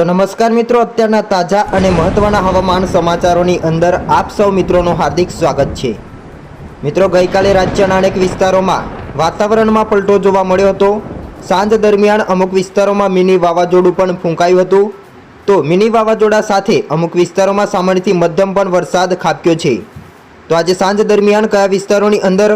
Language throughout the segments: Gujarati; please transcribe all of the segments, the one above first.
તો નમસ્કાર મિત્રો, અત્યારના તાજા અને મહત્વના હવામાન સમાચારોની અંદર આપ સૌ મિત્રોનું હાર્દિક સ્વાગત છે. મિત્રો, ગઈકાલે રાજ્યના અનેક વિસ્તારોમાં વાતાવરણમાં પલટો જોવા મળ્યો હતો. સાંજ દરમિયાન અમુક વિસ્તારોમાં મિની વાવાઝોડું પણ ફૂંકાયું હતું. તો મિની વાવાઝોડા સાથે અમુક વિસ્તારોમાં સામાન્યથી મધ્યમ પણ વરસાદ ખાબક્યો છે. તો આજે સાંજ દરમિયાન કયા વિસ્તારોની અંદર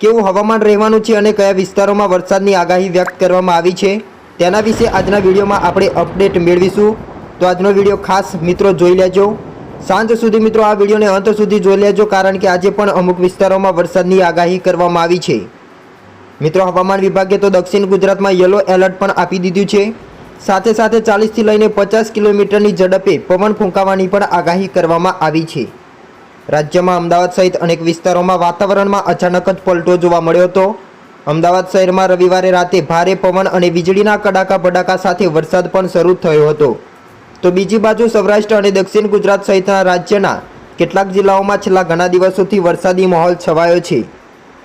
કેવું હવામાન રહેવાનું છે અને કયા વિસ્તારોમાં વરસાદની આગાહી વ્યક્ત કરવામાં આવી છે? તેના વિશે આજના વિડીયોમાં આપણે અપડેટ મેળવીશું. તો આજનો વીડિયો ખાસ મિત્રો જોઈ લેજો. સાંજ સુધી મિત્રો આ વિડીયોને અંત સુધી જોઈ લેજો, કારણ કે આજે પણ અમુક વિસ્તારોમાં વરસાદની આગાહી કરવામાં આવી છે. મિત્રો, હવામાન વિભાગે તો દક્ષિણ ગુજરાતમાં યલો એલર્ટ પણ આપી દીધું છે. સાથે સાથે ચાલીસથી લઈને પચાસ કિલોમીટરની ઝડપે પવન ફૂંકાવાની પણ આગાહી કરવામાં આવી છે. રાજ્યમાં અમદાવાદ સહિત અનેક વિસ્તારોમાં વાતાવરણમાં અચાનક જ પલટો જોવા મળ્યો હતો. અમદાવાદ શહેરમાં રવિવારે રાતે ભારે પવન અને વીજળીના કડાકા ભડાકા સાથે વરસાદ પણ શરૂ થયો હતો. તો બીજી બાજુ સૌરાષ્ટ્ર અને દક્ષિણ ગુજરાત સહિતના રાજ્યના કેટલાક જિલ્લાઓમાં છેલ્લા ઘણા દિવસોથી વરસાદી માહોલ છવાયો છે.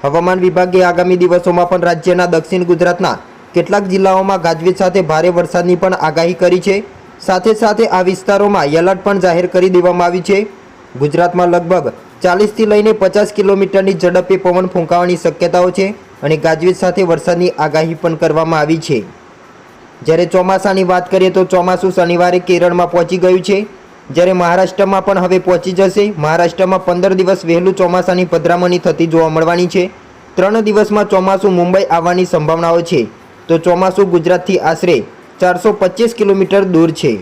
હવામાન વિભાગે આગામી દિવસોમાં પણ રાજ્યના દક્ષિણ ગુજરાતના કેટલાક જિલ્લાઓમાં ગાજવીજ સાથે ભારે વરસાદની પણ આગાહી કરી છે. સાથે સાથે આ વિસ્તારોમાં એલર્ટ પણ જાહેર કરી દેવામાં આવી છે. ગુજરાતમાં લગભગ ચાલીસથી લઈને પચાસ કિલોમીટરની ઝડપે પવન ફૂંકાવાની શક્યતાઓ છે. અને ગાજવીજ સાથે વરસાદની આગાહી પણ કરવામાં આવી છે. જ્યારે ચોમાસાની વાત કરીએ તો ચોમાસું શનિવારે કેરળમાં પહોંચી ગયું છે. જ્યારે મહારાષ્ટ્રમાં પણ હવે પહોંચી જશે. મહારાષ્ટ્રમાં પંદર દિવસ વહેલું ચોમાસાની પધરામણી થતી જોવા મળવાની છે. ત્રણ દિવસમાં ચોમાસું મુંબઈ આવવાની સંભાવનાઓ છે. તો ચોમાસું ગુજરાતથી આશરે ચારસો પચીસ કિલોમીટર દૂર છે.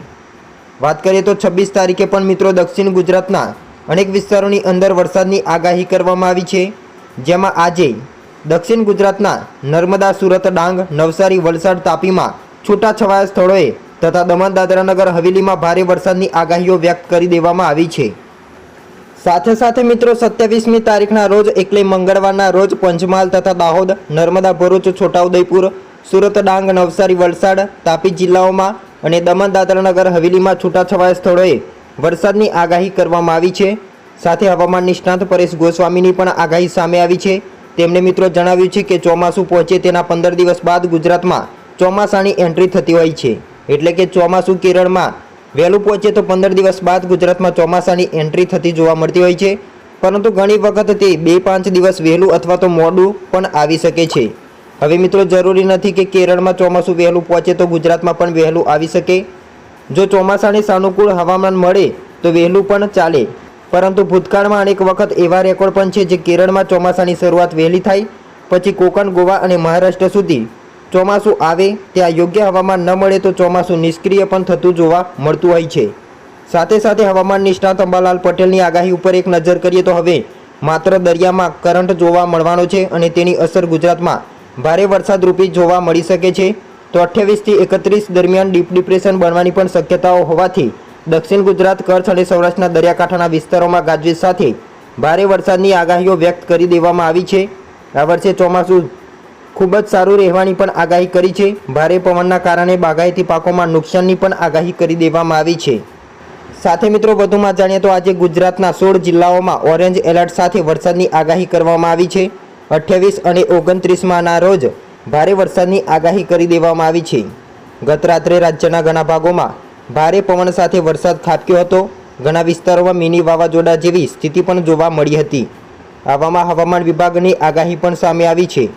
વાત કરીએ તો છવ્વીસ તારીખે પણ મિત્રો દક્ષિણ ગુજરાતના અનેક વિસ્તારોની અંદર વરસાદની આગાહી કરવામાં આવી છે. જેમાં આજે દક્ષિણ ગુજરાતના નર્મદા સુરત ડાંગ, નવસારી, વલસાડ તાપીમાં છૂટાછવાયા સ્થળોએ તથા દમણ દાદરાનગર હવેલીમાં ભારે વરસાદની આગાહીઓ વ્યક્ત કરી દેવામાં આવી છે. સાથે સાથે મિત્રો, સત્યાવીસમી તારીખના રોજ એટલે મંગળવારના રોજ પંચમહાલ તથા દાહોદ, નર્મદા ભરૂચ, છોટાઉદેપુર, સુરત ડાંગ, નવસારી, વલસાડ, તાપી જિલ્લાઓમાં અને દમણ દાદરાનગર હવેલીમાં છૂટાછવાયા સ્થળોએ વરસાદની આગાહી કરવામાં આવી છે. સાથે હવામાન નિષ્ણાત પરેશ ગોસ્વામીની પણ આગાહી સામે આવી છે. તેમણે મિત્રો જણાવ્યું છે કે ચોમાસું પહોંચે તેના પંદર દિવસ બાદ ગુજરાતમાં ચોમાસાની એન્ટ્રી થતી હોય છે. એટલે કે ચોમાસું કેરળમાં વહેલું પહોંચે તો પંદર દિવસ બાદ ગુજરાતમાં ચોમાસાની એન્ટ્રી થતી જોવા મળતી હોય છે. પરંતુ ઘણી વખત તે બે પાંચ દિવસ વહેલું અથવા તો મોડું પણ આવી શકે છે. હવે મિત્રો જરૂરી નથી કે કેરળમાં ચોમાસું વહેલું પહોંચે તો ગુજરાતમાં પણ વહેલું આવી શકે. જો ચોમાસાની સાનુકૂળ હવામાન મળે તો વહેલું પણ ચાલે. પરંતુ ભૂતકાળમાં અનેક વખત એવા રેકોર્ડ પણ છે જે કેરળમાં ચોમાસાની શરૂઆત વહેલી થાય, પછી કોકણ ગોવા અને મહારાષ્ટ્ર સુધી. ચોમાસું આવે, ત્યાં યોગ્ય હવામાન ન મળે તો ચોમાસું નિષ્ક્રિય પણ થતું જોવા મળતું હોય છે. સાથે સાથે હવામાન નિષ્ણાત અંબાલાલ પટેલની આગાહી ઉપર એક નજર કરીએ તો હવે માત્ર દરિયામાં કરંટ જોવા મળવાનો છે અને તેની અસર ગુજરાતમાં. ભારે વરસાદ રૂપી જોવા મળી શકે છે. તો અઠ્યાવીસથી એકત્રીસ દરમિયાન ડીપ ડિપ્રેશન બનવાની પણ શક્યતાઓ હોવાથી દક્ષિણ ગુજરાત, કચ્છ અને સૌરાષ્ટ્રના દરિયાકાંઠાના વિસ્તારોમાં ગાજવીજ સાથે ભારે વરસાદની આગાહીઓ વ્યક્ત કરી દેવામાં આવી છે. આ વર્ષે ચોમાસું ખૂબ જ સારું રહેવાની પણ આગાહી કરી છે. ભારે પવનના કારણે બાગાયતી પાકોમાં નુકસાનની પણ આગાહી કરી દેવામાં આવી છે. સાથે મિત્રો, વધુમાં જાણીએ તો આજે ગુજરાતના સોળ જિલ્લાઓમાં ઓરેન્જ એલર્ટ સાથે વરસાદની આગાહી કરવામાં આવી છે. અઠ્યાવીસ અને ઓગણત્રીસમાંના રોજ ભારે વરસાદની આગાહી કરી દેવામાં આવી છે. ગત રાત્રે રાજ્યના ઘણા ભાગોમાં ભારે પવન સાથે વરસાદ ખાબક્યો હતો. ઘણા વિસ્તારોમાં મિની વાવાઝોડા જેવી સ્થિતિ પણ જોવા મળી હતી. આવામાં હવામાન વિભાગની આગાહી પણ સામે આવી છે.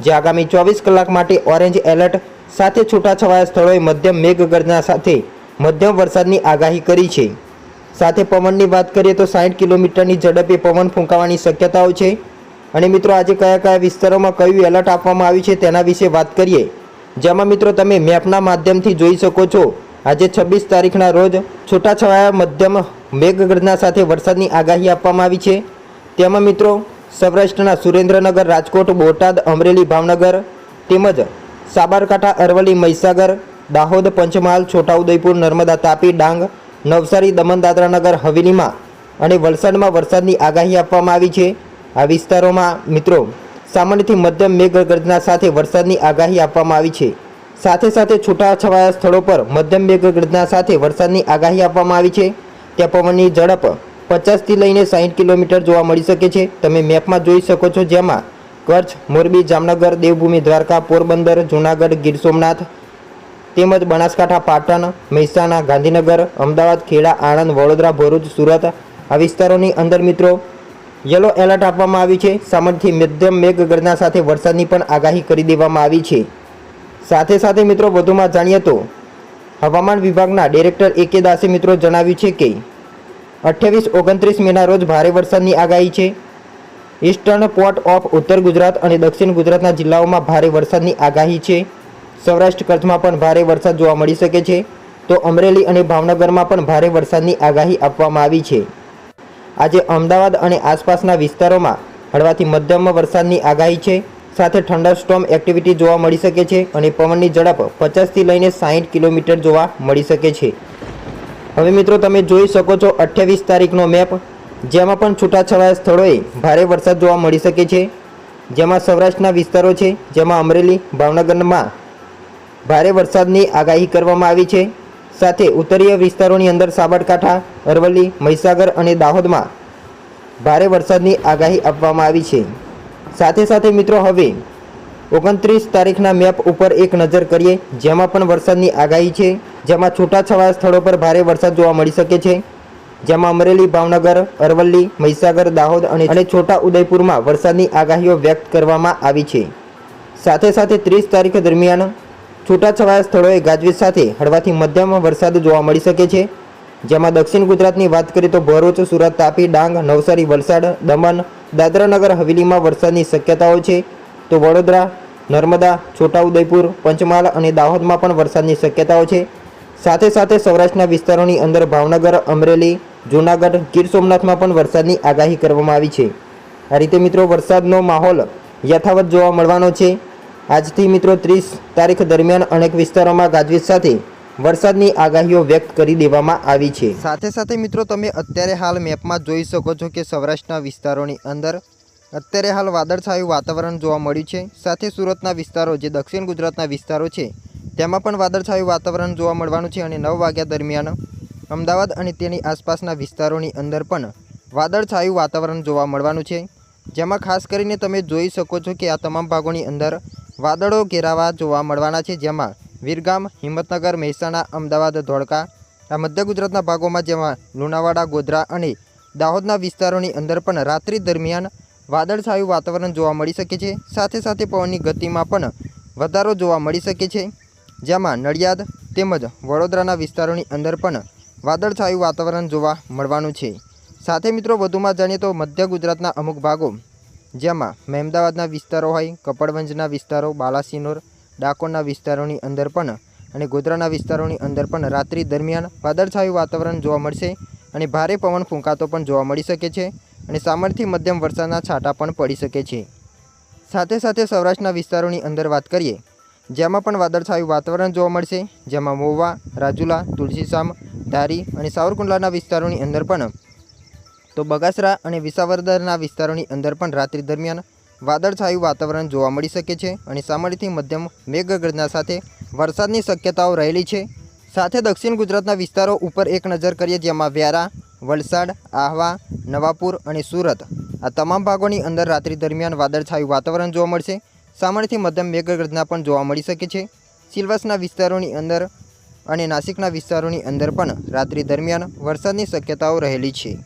જે આગામી ચોવીસ કલાક માટે ઓરેન્જ એલર્ટ સાથે છૂટાછવાયા સ્થળોએ મધ્યમ મેઘગર્જના સાથે મધ્યમ વરસાદની આગાહી કરી છે. સાથે પવનની વાત કરીએ તો સાઠ કિલોમીટરની ઝડપે પવન ફૂંકાવાની શક્યતાઓ છે. અને મિત્રો, આજે કયા કયા વિસ્તારોમાં કયું એલર્ટ આપવામાં આવ્યું છે તેના વિશે વાત કરીએ. જેમાં મિત્રો, તમે મેપના માધ્યમથી જોઈ શકો છો. આજે છવ્વીસ તારીખના રોજ છૂટાછવાયા મધ્યમ મેઘગર્જના સાથે વરસાદની આગાહી આપવામાં આવી છે. તેમાં મિત્રો, સૌરાષ્ટ્રના સુરેન્દ્રનગર, રાજકોટ, બોટાદ, અમરેલી, ભાવનગર તેમજ સાબરકાંઠા, અરવલ્લી, મહીસાગર, દાહોદ, પંચમહાલ, છોટાઉદેપુર, નર્મદા, તાપી, ડાંગ, નવસારી દમણ દાદરાનગર હવેલીમાં અને વલસાડમાં વરસાદની આગાહી આપવામાં આવી છે. આ વિસ્તારોમાં મિત્રો, સામાન્યથી મધ્યમ મેઘગર્જના સાથે વરસાદની આગાહી આપવામાં આવી છે. સાથે સાથે છૂટાછવાયા સ્થળો પર મધ્યમ મેઘગર્જના સાથે વરસાદની આગાહી આપવામાં આવી છે. ત્યાં પવનની ઝડપ પચાસથી લઈને સાહીઠ કિલોમીટર જોવા મળી શકે છે. તમે મેપમાં જોઈ શકો છો જેમાં કચ્છ, મોરબી, જામનગર, દેવભૂમિ, દ્વારકા, પોરબંદર, જૂનાગઢ, ગીર સોમનાથ તેમજ બનાસકાંઠા, પાટણ, મહેસાણા, ગાંધીનગર, અમદાવાદ, ખેડા, આણંદ, વડોદરા, ભરૂચ, સુરત આ વિસ્તારોની અંદર મિત્રો યલો એલર્ટ આપવામાં આવ્યું છે. સામાન્યથી મધ્યમ મેઘગર્જના સાથે વરસાદની પણ આગાહી કરી દેવામાં આવી છે. સાથે સાથે મિત્રો વધુમાં જાણીએ તો હવામાન વિભાગના ડિરેક્ટર એ કે દાસે મિત્રો જણાવ્યું છે કે અઠ્યાવીસ ઓગણત્રીસ મેના રોજ ભારે વરસાદની આગાહી છે. ઈસ્ટર્ન પોર્ટ ઓફ ઉત્તર ગુજરાત અને દક્ષિણ ગુજરાતના જિલ્લાઓમાં ભારે વરસાદની આગાહી છે. સૌરાષ્ટ્ર કચ્છમાં પણ ભારે વરસાદ જોવા મળી શકે છે. તો અમરેલી અને ભાવનગરમાં પણ ભારે વરસાદની આગાહી આપવામાં આવી છે. આજે અમદાવાદ અને આસપાસના વિસ્તારોમાં હળવાથી મધ્યમ વરસાદની આગાહી છે. સાથે ઠંડા સ્ટોમ એક્ટિવિટી જોવા મળી શકે છે અને પવનની ઝડપ પચાસથી લઈને સાહીઠ કિલોમીટર જોવા મળી શકે છે. હવે મિત્રો તમે જોઈ શકો છો અઠ્યાવીસ તારીખનો મેપ, જેમાં પણ છૂટાછવાયા સ્થળોએ ભારે વરસાદ જોવા મળી શકે છે. જેમાં સૌરાષ્ટ્રના વિસ્તારો છે, જેમાં અમરેલી, ભાવનગરમાં ભારે વરસાદની આગાહી કરવામાં આવી છે. સાથે ઉત્તરીય વિસ્તારોની અંદર સાબરકાંઠા, અરવલ્લી, મહીસાગર અને દાહોદમાં ભારે વરસાદની આગાહી આપવામાં આવી છે. સાથે સાથે મિત્રો હવે ઓગણત્રીસ તારીખના મેપ ઉપર એક નજર કરીએ, જેમાં પણ વરસાદની આગાહી છે, જેમાં છૂટાછવાયા સ્થળો પર ભારે વરસાદ જોવા મળી શકે છે, જેમાં અમરેલી, ભાવનગર, અરવલ્લી, મહીસાગર, દાહોદ અને છોટા ઉદયપુરમાં વરસાદની આગાહીઓ વ્યક્ત કરવામાં આવી છે. સાથે સાથે ત્રીસ તારીખ દરમિયાન છૂટાછવાયા સ્થળોએ ગાજવીજ સાથે હળવાથી મધ્યમ વરસાદ જોવા મળી શકે છે, જેમાં દક્ષિણ ગુજરાતની વાત કરીએ તો ભરૂચ, સુરત, તાપી, ડાંગ, નવસારી, વલસાડ, દમણ દાદરાનગર હવેલીમાં વરસાદની શક્યતાઓ છે તો વડોદરા, નર્મદા, છોટાઉદેપુર, પંચમહાલ અને દાહોદમાં પણ વરસાદની શક્યતાઓ છે. સાથે સાથે સૌરાષ્ટ્રના વિસ્તારોની અંદર ભાવનગર, અમરેલી, જૂનાગઢ, ગીર સોમનાથમાં પણ વરસાદની આગાહી કરવામાં આવી છે. આ રીતે મિત્રો વરસાદનો માહોલ યથાવત જોવા મળવાનો છે. આજથી મિત્રો ત્રીસ તારીખ દરમિયાન અનેક વિસ્તારોમાં ગાજવીજ સાથે વરસાદની આગાહીઓ વ્યક્ત કરી દેવામાં આવી છે. સાથે સાથે મિત્રો, તમે અત્યારે હાલ મેપમાં જોઈ શકો છો કે સૌરાષ્ટ્રના વિસ્તારોની અંદર અત્યારે હાલ વાદળછાયું વાતાવરણ જોવા મળ્યું છે. સાથે સુરતના વિસ્તારો, જે દક્ષિણ ગુજરાતના વિસ્તારો છે, તેમાં પણ વાદળછાયું વાતાવરણ જોવા મળવાનું છે અને નવ વાગ્યા દરમિયાન અમદાવાદ અને તેની આસપાસના વિસ્તારોની અંદર પણ વાદળછાયું વાતાવરણ જોવા મળવાનું છે. જેમાં ખાસ કરીને તમે જોઈ શકો છો કે આ તમામ ભાગોની અંદર વાદળો ઘેરાવા જોવા મળવાના છે. જેમાં વિરગામ, હિંમતનગર, મહેસાણા, અમદાવાદ, ધોળકા આ મધ્ય ગુજરાતના ભાગોમાં જેમાં લુણાવાડા, ગોધરા અને દાહોદના વિસ્તારોની અંદર પણ રાત્રિ દરમિયાન વાદળછાયું વાતાવરણ જોવા મળી શકે છે. સાથે સાથે પવનની ગતિમાં પણ વધારો જોવા મળી શકે છે. જેમાં નડિયાદ તેમજ વડોદરાના વિસ્તારોની અંદર પણ વાદળછાયું વાતાવરણ જોવા મળવાનું છે. સાથે મિત્રો, વધુમાં જાણીએ તો મધ્ય ગુજરાતના અમુક ભાગો, જેમાં મહેમદાવાદના વિસ્તારો હોય, કપડવંજના વિસ્તારો, બાલાસિનોર ડાકોરના વિસ્તારોની અંદર પણ અને ગોધરાના વિસ્તારોની અંદર પણ રાત્રિ દરમિયાન વાદળછાયું વાતાવરણ જોવા મળશે અને ભારે પવન ફૂંકાતો પણ જોવા મળી શકે છે અને સામરથી મધ્યમ વરસાદના છાંટા પણ પડી શકે છે. સાથે સાથે સૌરાષ્ટ્રના વિસ્તારોની અંદર વાત કરીએ, જેમાં પણ વાદળછાયું વાતાવરણ જોવા મળશે, જેમાં મોવા, રાજુલા, તુલસીશામ, ધારી અને સાવરકુંડલાના વિસ્તારોની અંદર પણ તો બગાસરા અને વિસાવદરના વિસ્તારોની અંદર પણ રાત્રિ દરમિયાન વાદળછાયું વાતાવરણ જોવા મળી શકે છે અને સામાન્યથી મધ્યમ મેઘગર્જના સાથે વરસાદની શક્યતાઓ રહેલી છે. સાથે દક્ષિણ ગુજરાતના વિસ્તારો ઉપર એક નજર કરીએ જેમાં વ્યારા, વલસાડ, આહવા, નવાપુર અને સુરત આ તમામ ભાગોની અંદર રાત્રિ દરમિયાન વાદળછાયું વાતાવરણ જોવા મળશે. સામાન્યથી મધ્યમ મેઘગર્જના પણ જોવા મળી શકે છે. સિલવાસના વિસ્તારોની અંદર અને નાસિકના વિસ્તારોની અંદર પણ રાત્રિ દરમિયાન વરસાદની શક્યતાઓ રહેલી છે.